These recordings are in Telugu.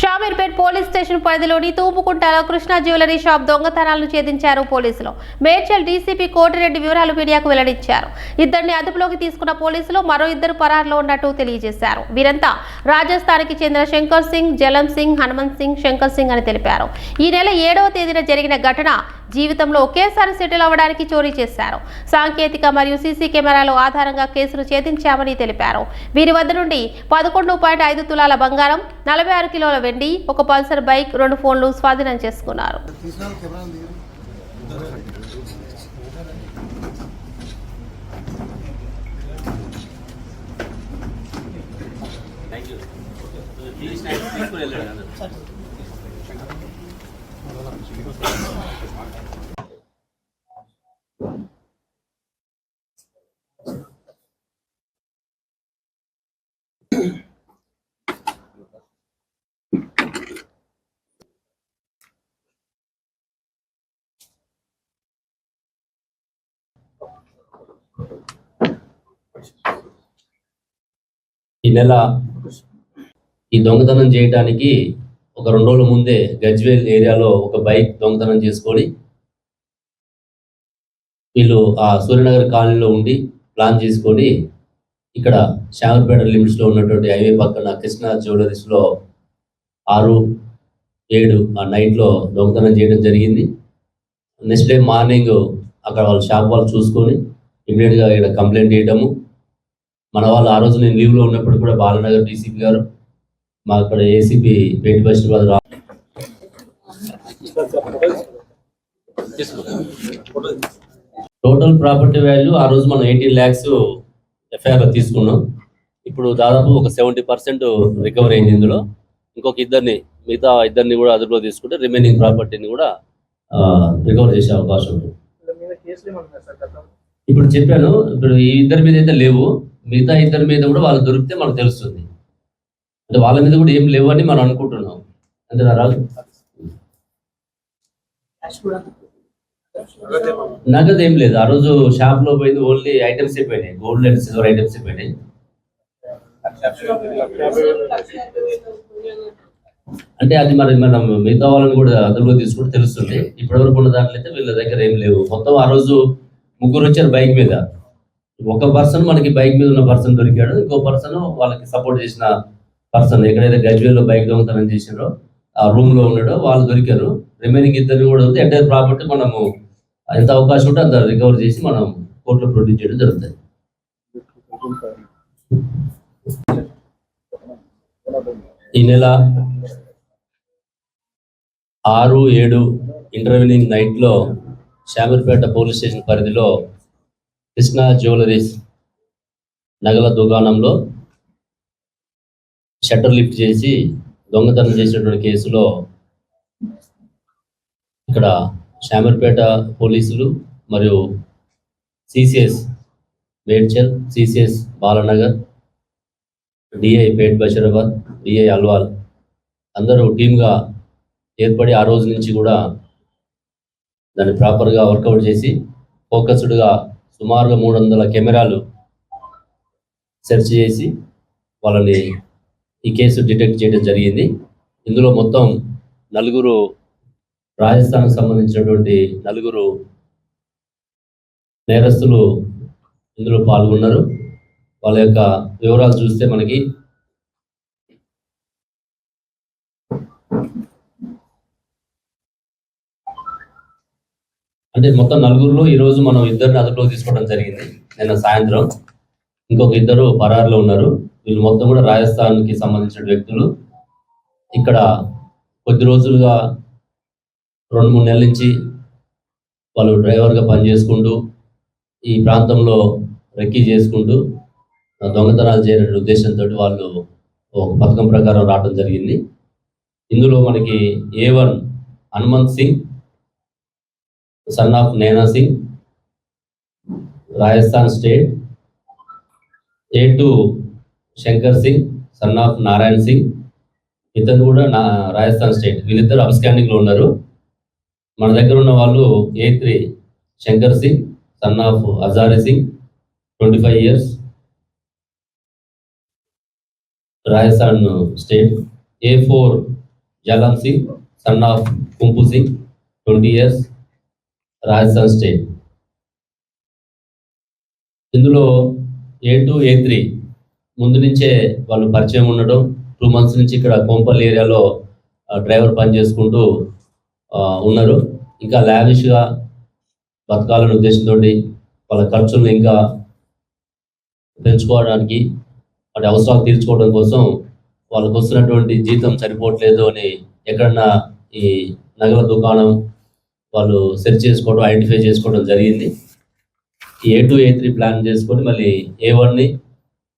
షామీర్పేట్ పోలీస్ స్టేషన్ పరిధిలోని తూపుకుంటలో కృష్ణా జ్యువెలరీ షాప్ దొంగతనాలను ఛేదించారు పోలీసులు. మేడ్చల్ డీసీపీ కోటిరెడ్డి వివరాలు మీడియాకు వెల్లడించారు. ఇద్దరిని అదుపులోకి తీసుకున్న పోలీసులు మరో ఇద్దరు పరారులో ఉన్నట్టు తెలియజేశారు. వీరంతా రాజస్థాన్కి చెందిన శంకర్ సింగ్ జలం సింగ్ హనుమంత్ సింగ్ శంకర్ సింగ్ అని తెలిపారు. ఈ నెల ఏడవ తేదీన జరిగిన ఘటన జీవితంలో ఒకేసారి సెటిల్ అవ్వడానికి చోరీ చేశారు. సాంకేతిక మరియు సీసీ కెమెరాల ఆధారంగా కేసును ఛేదించామని తెలిపారు. వీరి వద్ద నుండి పదకొండు పాయింట్ ఐదు తులాల బంగారం నలభై ఆరు కిలోల వెండి ఒక పల్సర్ బైక్ రెండు ఫోన్లు స్వాధీనం చేసుకున్నారు. తీసుకుని వెళ్ళాడు ఈ నెల ఈ దొంగతనం చేయడానికి ఒక రెండు రోజుల ముందే గజ్వేల్ ఏరియాలో ఒక బైక్ దొంగతనం చేసుకొని వీళ్ళు ఆ సూర్యనగర్ కాలనీలో ఉండి ప్లాన్ చేసుకొని ఇక్కడ శామర్పేట లిమిట్స్లో ఉన్నటువంటి హైవే పక్కన కృష్ణా జ్యువెలరీస్లో ఆరు ఏడు ఆ నైట్లో దొంగతనం చేయడం జరిగింది. నెక్స్ట్ డే మార్నింగ్ అక్కడ వాళ్ళ షాప్ వాళ్ళు చూసుకొని ఇమీడియట్గా ఇక్కడ కంప్లైంట్ చేయడము మన వాళ్ళు ఆ రోజు నేను లీవ్లో ఉన్నప్పుడు కూడా బాలనగర్ డీసీపీ గారు మా అక్కడ ఏసీపీ పేటి బస్ రా టోటల్ ప్రాపర్టీ వాల్యూ ఆ రోజు మనం ఎయిటీన్ ల్యాక్స్ ఎఫ్ఐఆర్ తీసుకున్నాం. ఇప్పుడు దాదాపు ఒక సెవెంటీ పర్సెంట్ రికవరీ అయింది ఇందులో. ఇంకొక ఇద్దరిని మిగతా ఇద్దరిని కూడా అదుపులో తీసుకుంటే రిమైనింగ్ ప్రాపర్టీని కూడా రికవర్ చేసే అవకాశం ఉంది ఇప్పుడు చెప్పాను ఇప్పుడు ఈ ఇద్దరి మీద అయితే లేవు. మిగతా ఇద్దరి మీద కూడా వాళ్ళు దొరికితే మనకు తెలుస్తుంది. అంటే వాళ్ళ మీద కూడా ఏం లేవని మనం అనుకుంటున్నాం. అంతేనా రాజు? నగదు ఏం లేదు. ఆ రోజు షాప్లో పోయింది ఓన్లీ ఐటమ్స్ అయిపోయినాయి. గోల్డ్ అండ్ సిల్వర్ ఐటమ్స్ అయిపోయినాయి. అంటే అది మరి మనం మిగతా వాళ్ళని కూడా అదుపులో తీసుకుంటే తెలుస్తుంది. ఇప్పటివరకు ఉన్న దాంట్లో అయితే వీళ్ళ దగ్గర ఏం లేవు. మొత్తం ఆ రోజు ముగ్గురు వచ్చారు బైక్ మీద. ఒక పర్సన్ మనకి బైక్ మీద ఉన్న పర్సన్ దొరికాడు ఇంకో పర్సన్ వాళ్ళకి సపోర్ట్ చేసిన పర్సన్ ఎక్కడైతే గజ్వేల్లో బైక్ దొంగతనం చేసినారో ఆ రూమ్లో ఉన్నాడో వాళ్ళు దొరికారు. రిమైనింగ్ ఇద్దరు కూడా ఉంది ఎంటైర్ ప్రాపర్టీ మనము ఎంత అవకాశం ఉంటే అంత రికవర్ చేసి మనం కోర్టులో ప్రొడ్యూస్ చేయడం జరుగుతుంది. ఈ నెల ఆరు ఏడు ఇంటర్వ్యూనింగ్ నైట్లో శామీర్పేట పోలీస్ స్టేషన్ పరిధిలో కృష్ణా జ్యువెలరీస్ నగల దుకాణంలో షట్టర్ లిఫ్ట్ చేసి దొంగతనం చేసినటువంటి కేసులో ఇక్కడ శామర్పేట పోలీసులు మరియు CCS Medchal CCS Balanagar DI Pet Basheerabad DI Alwal అందరూ టీమ్గా ఏర్పడి ఆ రోజు నుంచి కూడా దాన్ని ప్రాపర్గా వర్కౌట్ చేసి ఫోకస్డ్గా సుమారుగా మూడు వందల కెమెరాలు సెర్చ్ చేసి వాళ్ళని ఈ కేసు డిటెక్ట్ చేయడం జరిగింది. ఇందులో మొత్తం నలుగురు రాజస్థాన్కి సంబంధించినటువంటి నలుగురు నేరస్తులు ఇందులో పాల్గొన్నారు. వాళ్ళ యొక్క వివరాలు చూస్తే మనకి అంటే మొత్తం నలుగురులో ఈ రోజు మనం ఇద్దరిని అదుపులో తీసుకోవడం జరిగింది. నిన్న సాయంత్రం ఇంకొక ఇద్దరు పరారులో ఉన్నారు. వీళ్ళు మొత్తం కూడా రాజస్థాన్కి సంబంధించిన వ్యక్తులు. ఇక్కడ కొద్ది రోజులుగా రెండు మూడు నెలల నుంచి వాళ్ళు డ్రైవర్గా పనిచేసుకుంటూ ఈ ప్రాంతంలో రెక్కీ చేసుకుంటూ దొంగతనాలు చేయడం ఉద్దేశంతో వాళ్ళు ఒక పథకం ప్రకారం రావడం జరిగింది. ఇందులో మనకి A one Hanumant Singh son of Nena Singh Rajasthan state. A two Shankar Singh son of Narayan Singh. ఇతను కూడా నా రాజస్థాన్ స్టేట్. వీళ్ళిద్దరు అబ్స్కాండింగ్లో ఉన్నారు. మన దగ్గర ఉన్న వాళ్ళు A three Shankar Singh son of Hazare Singh twenty five years. Rajasthan state. A four Jalam Singh son of Kumpu Singh twenty years. Rajasthan state. ఇందులో ఏ టూ ఏ త్రీ ముందు నుంచే వాళ్ళు పరిచయం ఉండడం టూ మంత్స్ నుంచి ఇక్కడ కోంపల్లి ఏరియాలో డ్రైవర్ పని చేసుకుంటూ ఉన్నారు. ఇంకా లావిష్గా బతకాలనే ఉద్దేశంతో వాళ్ళ ఖర్చులను ఇంకా పెంచుకోవడానికి వాటి అవసరాలు తీర్చుకోవడం కోసం వాళ్ళకు వస్తున్నటువంటి జీతం సరిపోవట్లేదు అని ఎక్కడన్నా ఈ నగల దుకాణం వాళ్ళు సెర్చ్ చేసుకోవడం ఐడెంటిఫై చేసుకోవడం జరిగింది. A two A three plan చేసుకొని మళ్ళీ ఏ వన్ని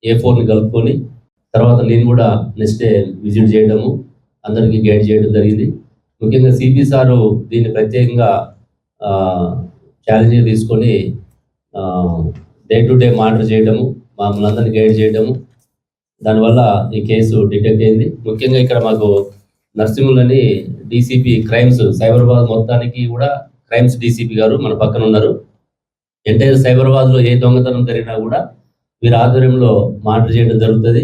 ఏ ఫోర్ని కలుపుకొని తర్వాత నేను కూడా నెక్స్ట్ డే విజిట్ చేయడము అందరికీ గైడ్ చేయడం జరిగింది. ముఖ్యంగా సిపిఎస్ సారు దీన్ని ప్రత్యేకంగా ఛాలెంజ్ తీసుకొని డే టు డే మానిటర్ చేయడము మమ్మల్ని అందరినీ గైడ్ చేయడము. దానివల్ల ఈ కేసు డిటెక్ట్ అయింది. ముఖ్యంగా ఇక్కడ మాకు నర్సింహులని డీసీపీ క్రైమ్స్ సైబరాబాద్ మొత్తానికి కూడా క్రైమ్స్ డీసీపీ గారు మన పక్కన ఉన్నారు. ఎంటైర్ సైబరాబాద్లో ఏ దొంగతనం జరిగినా కూడా వీరి ఆధ్వర్యంలో మానిటర్ చేయడం జరుగుతుంది.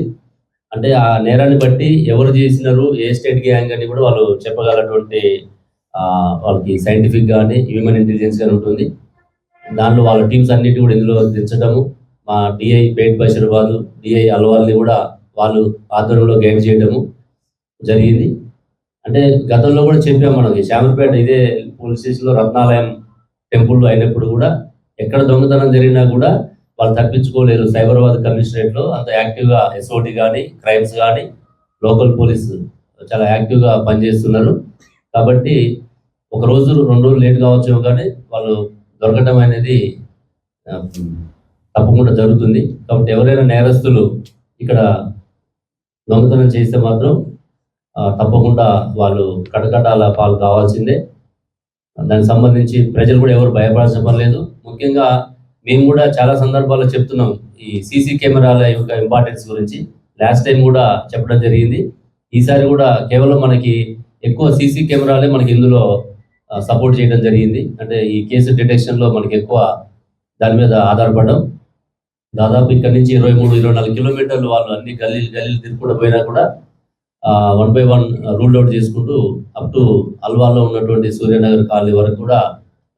అంటే ఆ నేరాన్ని బట్టి ఎవరు చేసినారు ఏ స్టేట్ గ్యాంగ్ అని కూడా వాళ్ళు చెప్పగలటువంటి వాళ్ళకి సైంటిఫిక్ కానీ హ్యూమన్ ఇంటెలిజెన్స్ కానీ ఉంటుంది. దానిలో వాళ్ళ టీమ్స్ అన్నిటి కూడా ఇందులో దించడము మా డిఐ పేట్ బషీర్బాద్ డిఐ అల్వాల్ని కూడా వాళ్ళు ఆధ్వర్యంలో గైడ్ చేయడము జరిగింది. అంటే గతంలో కూడా చెప్పాం మనం శామర్పేట ఇదే పోలీస్ స్టేషన్లో రత్నాలయం టెంపుల్ అయినప్పుడు కూడా ఎక్కడ దొంగతనం జరిగినా కూడా వాళ్ళు తప్పించుకోలేరు. సైబరాబాద్ కమిషనరేట్లో అంత యాక్టివ్గా ఎస్ఓటి కానీ క్రైమ్స్ కానీ లోకల్ పోలీస్ చాలా యాక్టివ్గా పనిచేస్తున్నారు. కాబట్టి ఒక రోజు రెండు రోజులు లేట్ కావచ్చు కానీ వాళ్ళు దొరకటం అనేది తప్పకుండా జరుగుతుంది. కాబట్టి ఎవరైనా నేరస్తులు ఇక్కడ దొంగతనం చేస్తే మాత్రం తప్పకుండా వాళ్ళు కటకటాల పాలు కావాల్సిందే. దానికి సంబంధించి ప్రజలు కూడా ఎవరు భయపడాల్సిన పని లేదు. ముఖ్యంగా మేము కూడా చాలా సందర్భాల్లో చెప్తున్నాం ఈ సీసీ కెమెరాల యొక్క ఇంపార్టెన్స్ గురించి. లాస్ట్ టైం కూడా చెప్పడం జరిగింది. ఈసారి కూడా కేవలం మనకి ఎక్కువ సీసీ కెమెరాలే మనకి ఇందులో సపోర్ట్ చేయడం జరిగింది. అంటే ఈ కేసు డిటెక్షన్లో మనకి ఎక్కువ దాని మీద ఆధారపడడం. దాదాపు ఇక్కడ నుంచి ఇరవై మూడు ఇరవై నాలుగు కిలోమీటర్లు వాళ్ళు అన్ని గల్లీలు గల్లీలు తిరుగుకుండా పోయినా కూడా one by one rule out చేసుకుంటూ అప్ టు అల్వాలో ఉన్నటువంటి సూర్యనగర్ కాలనీ వరకు కూడా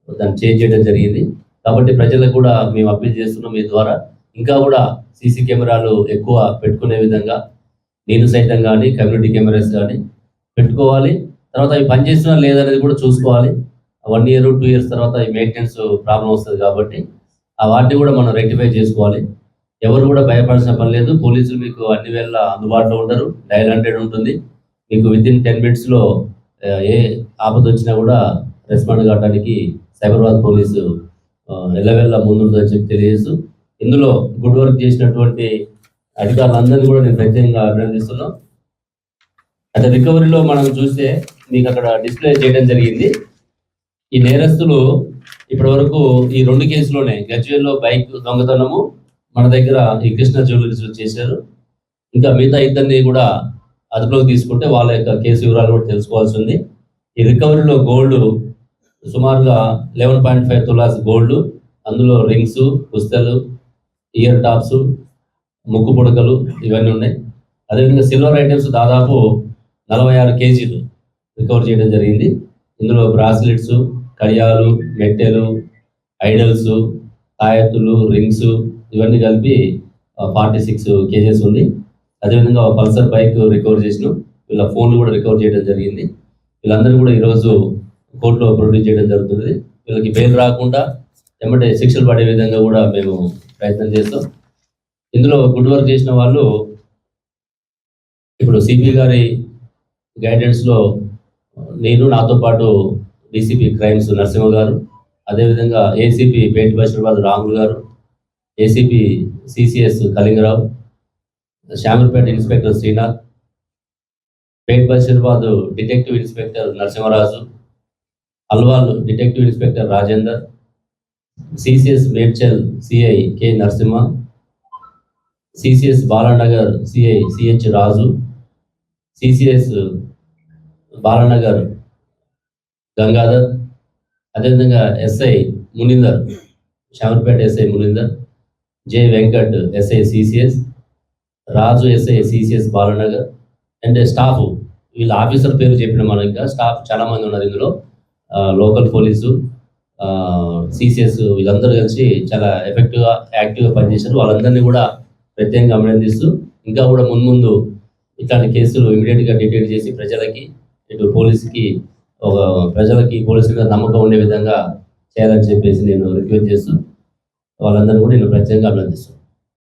దాన్ని చేంజ్ చేయడం జరిగింది. కాబట్టి ప్రజలకు కూడా మేము అప్పీల్ చేస్తున్నాం మీ ద్వారా. ఇంకా కూడా సీసీ కెమెరాలు ఎక్కువ పెట్టుకునే విధంగా నేను సైతం కానీ కమ్యూనిటీ కెమెరాస్ కానీ పెట్టుకోవాలి. తర్వాత అవి పనిచేస్తున్నా లేదనేది కూడా చూసుకోవాలి. వన్ ఇయర్ టూ ఇయర్స్ తర్వాత ఈ మెయింటెనెన్స్ ప్రాబ్లం వస్తుంది కాబట్టి ఆ వాటిని కూడా మనం రెక్టిఫై చేసుకోవాలి. ఎవరు కూడా భయపడాల్సిన పని లేదు. పోలీసులు మీకు అన్ని వేళ అందుబాటులో ఉంటారు డైల్ హండ్రెడ్ ఉంటుంది. మీకు విత్ ఇన్ టెన్ మినిట్స్లో ఏ ఆపద వచ్చినా కూడా రెస్పాండ్ కావడానికి సైబరాబాద్ పోలీసు ఆ, ఎల్లవెల్ల ముందుంటుందని చెప్పి తెలియజేస్తూ ఇందులో గుడ్ వర్క్ చేసినటువంటి అధికారులందరినీ కూడా నేను ప్రత్యేకంగా అభినందిస్తున్నాం అయితే రికవరీలో మనం చూస్తే మీకు అక్కడ డిస్ప్లే చేయడం జరిగింది. ఈ నేరస్తులు ఇప్పటి వరకు ఈ రెండు కేసులోనే గజ్వేల్లో బైక్ దొంగతనము మన దగ్గర ఈ కృష్ణ జ్యువెలరీస్ చేశారు. ఇంకా మిగతా ఇద్దరిని కూడా అదుపులోకి తీసుకుంటే వాళ్ళ యొక్క కేసు వివరాలు కూడా తెలుసుకోవాల్సి ఉంది. ఈ రికవరీలో గోల్డ్ సుమారుగా లెవెన్ పాయింట్ ఫైవ్ తులాస్ గోల్డ్ అందులో రింగ్స్ పుస్తలు ఇయర్ టాప్స్ ముక్కు పుడకలు ఇవన్నీ ఉన్నాయి. అదేవిధంగా సిల్వర్ ఐటమ్స్ దాదాపు నలభై ఆరు కేజీలు రికవర్ చేయడం జరిగింది. ఇందులో బ్రాస్లెట్స్ కడియాలు మెట్టెలు ఐడల్స్ తాయెత్తులు రింగ్స్ ఇవన్నీ కలిపి ఫార్టీ సిక్స్ కేజెస్ ఉంది. అదేవిధంగా పల్సర్ బైక్ రికవర్ చేసిన. వీళ్ళ ఫోన్లు కూడా రికవర్ చేయడం జరిగింది. వీళ్ళందరూ కూడా ఈరోజు కోర్టులో ప్రొడ్యూస్ చేయడం జరుగుతుంది. వీళ్ళకి బెయిల్ రాకుండా ఎమ్మటే శిక్షలు పడే విధంగా కూడా మేము ప్రయత్నం చేస్తాం. ఇందులో గుడ్ వర్క్ చేసిన వాళ్ళు ఇప్పుడు సిపి గారి గైడెన్స్లో నేను నాతో పాటు డీసీపీ క్రైమ్స్ నరసింహ గారు అదేవిధంగా ACP పేటి Basheerabad Ramulu garu ACP CCS Kalingarao Shamirpet inspector Srinath Pet Basheerabad detective inspector Narasimharaju Alwal detective inspector Rajender CCS Medchal CI K Narasimha CCS Balanagar CI CH Raju CCS Balanagar Gangadhar అదేవిధంగా SI Muninder Shamirpet SI Muninder J Venkat SI CCS Raju SI CCS Balanagar and staff వీళ్ళ ఆఫీసర్ పేరు చెప్పిన మనం ఇంకా స్టాఫ్ చాలా మంది ఉన్నారు ఇందులో. లోకల్ పోలీసు సిసిఎస్ వీళ్ళందరూ కలిసి చాలా ఎఫెక్టివ్గా యాక్టివ్గా పనిచేశారు. వాళ్ళందరినీ కూడా ప్రత్యేకంగా అభినందిస్తూ ఇంకా కూడా మున్ముందు ఇట్లాంటి కేసులు ఇమీడియట్గా డిటెక్ట్ చేసి ప్రజలకి ఇటు పోలీసుకి ఒక ప్రజలకి పోలీసుల మీద నమ్మకం ఉండే విధంగా చేయాలని చెప్పేసి నేను రిక్వెస్ట్ చేస్తూ వాళ్ళందరూ కూడా నేను ప్రత్యేకంగా అభినందిస్తాను